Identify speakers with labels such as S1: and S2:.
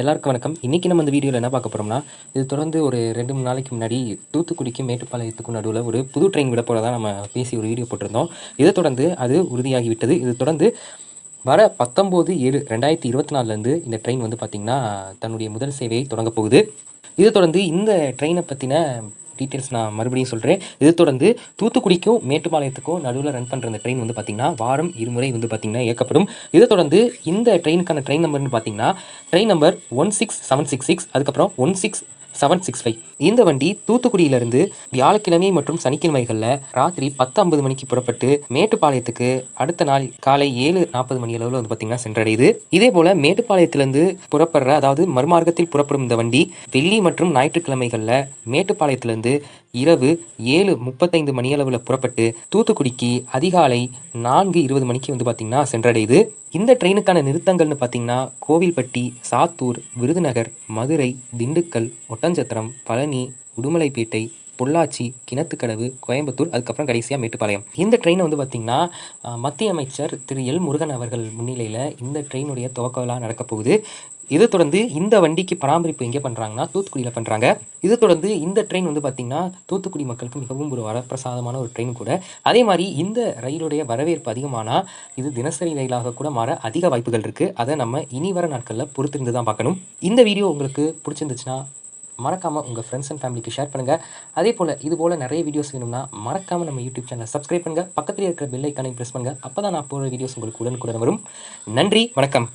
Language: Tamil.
S1: எல்லாருக்கும் வணக்கம். இன்றைக்கி நம்ம இந்த வீடியோவில் என்ன பார்க்க போகிறோம்னா இது தொடர்ந்து ஒரு ரெண்டு மூணு நாளைக்கு முன்னாடி தூத்துக்குடிக்கும் மேட்டுப்பாளையத்துக்கும் நடுவில் ஒரு புது ட்ரெயின் விட போகிறதா நம்ம பேசி ஒரு வீடியோ போட்டிருந்தோம். இதை தொடர்ந்து அது உறுதியாகிவிட்டது. இது தொடர்ந்து வர பத்தொம்போது ஏழு ரெண்டாயிரத்தி இருபத்தி நாலுலேருந்து இந்த ட்ரெயின் வந்து பார்த்திங்கன்னா தன்னுடைய முதல் சேவையை தொடங்க போகுது. இதை தொடர்ந்து இந்த ட்ரெயினை பற்றின டீட்டெயில்ஸ் நான் மறுபடியும் சொல்கிறேன் இது தொடர்ந்து தூத்துக்குடிக்கும் மேட்டுப்பாளையத்துக்கும் நடுவில் ரன் பண்ணுற அந்த ட்ரெயின் வந்து பார்த்திங்கன்னா வாரம் இருமுறை வந்து பார்த்திங்கன்னா இயக்கப்படும். இதை தொடர்ந்து இந்த ட்ரெயினுக்கான ட்ரெயின் நம்பர்னு பார்த்தீங்கன்னா train number one six seven six six அதுக்கப்புறம் one six seven six five இந்த வண்டி தூத்துக்குடியிலிருந்து வியாழக்கிழமை மற்றும் சனிக்கிழமைகளில் ராத்திரி பத்து ஐம்பது மணிக்கு புறப்பட்டு மேட்டுப்பாளையத்துக்கு அடுத்த நாள் காலை ஏழு நாற்பது மணி அளவில் வந்து பார்த்திங்கன்னா சென்றடையுது. இதே போல் மேட்டுப்பாளையத்திலேருந்து புறப்படுற அதாவது மறுமார்க்கத்தில் புறப்படும் இந்த வண்டி வெள்ளி மற்றும் ஞாயிற்றுக்கிழமைகளில் மேட்டுப்பாளையத்திலிருந்து இரவு ஏழு முப்பத்தைந்து மணியளவில் புறப்பட்டு தூத்துக்குடிக்கு அதிகாலை நான்கு இருபது மணிக்கு வந்து பார்த்திங்கன்னா சென்றடையுது. இந்த ட்ரெயினுக்கான நிறுத்தங்கள்னு பார்த்தீங்கன்னா கோவில்பட்டி சாத்தூர் விருதுநகர் மதுரை திண்டுக்கல் ஒட்டஞ்சத்திரம் பழனி உடுமலைப்பேட்டை பொள்ளாச்சி கிணத்துக்கடவு கோயம்புத்தூர் அதுக்கப்புறம் கடைசியாக மேட்டுப்பாளையம். இந்த ட்ரெயினை வந்து பார்த்திங்கன்னா மத்திய அமைச்சர் திரு எல் முருகன் அவர்கள் முன்னிலையில் இந்த ட்ரெயினுடைய துவக்க விழா நடக்கப் போகுது. இதை தொடர்ந்து இந்த வண்டிக்கு பராமரிப்பு எங்கே பண்ணுறாங்கன்னா தூத்துக்குடியில் பண்ணுறாங்க இதை தொடர்ந்து இந்த ட்ரெயின் வந்து பார்த்திங்கன்னா தூத்துக்குடி மக்களுக்கு மிகவும் ஒரு வரப்பிரசாதமான ஒரு ட்ரெயின் கூட. அதே மாதிரி இந்த ரயிலுடைய வரவேற்பு அதிகமானால் இது தினசரி ரயிலாக கூட மாற அதிக வாய்ப்புகள் இருக்குது அதை நம்ம இனி வர நாட்களில் பொறுத்திருந்து தான் பார்க்கணும். இந்த வீடியோ உங்களுக்கு பிடிச்சிருந்துச்சுன்னா மறக்காமல் உங்கள் ஃப்ரெண்ட்ஸ் அண்ட் ஃபேமிலிக்கு ஷேர் பண்ணுங்கள் அதே போல் இது போல் நிறைய வீடியோஸ் வேணும்னா மறக்காமல் நம்ம யூடியூப் சேனலை சப்ஸ்கிரைப் பண்ணுங்கள் பக்கத்தில் இருக்கிற பெல் ஐக்கானை ப்ரெஸ் பண்ணுங்கள் அப்போ தான் நான் போகிற வீடியோஸ் உங்களுக்கு உடனுக்குடன் வரும். நன்றி வணக்கம்.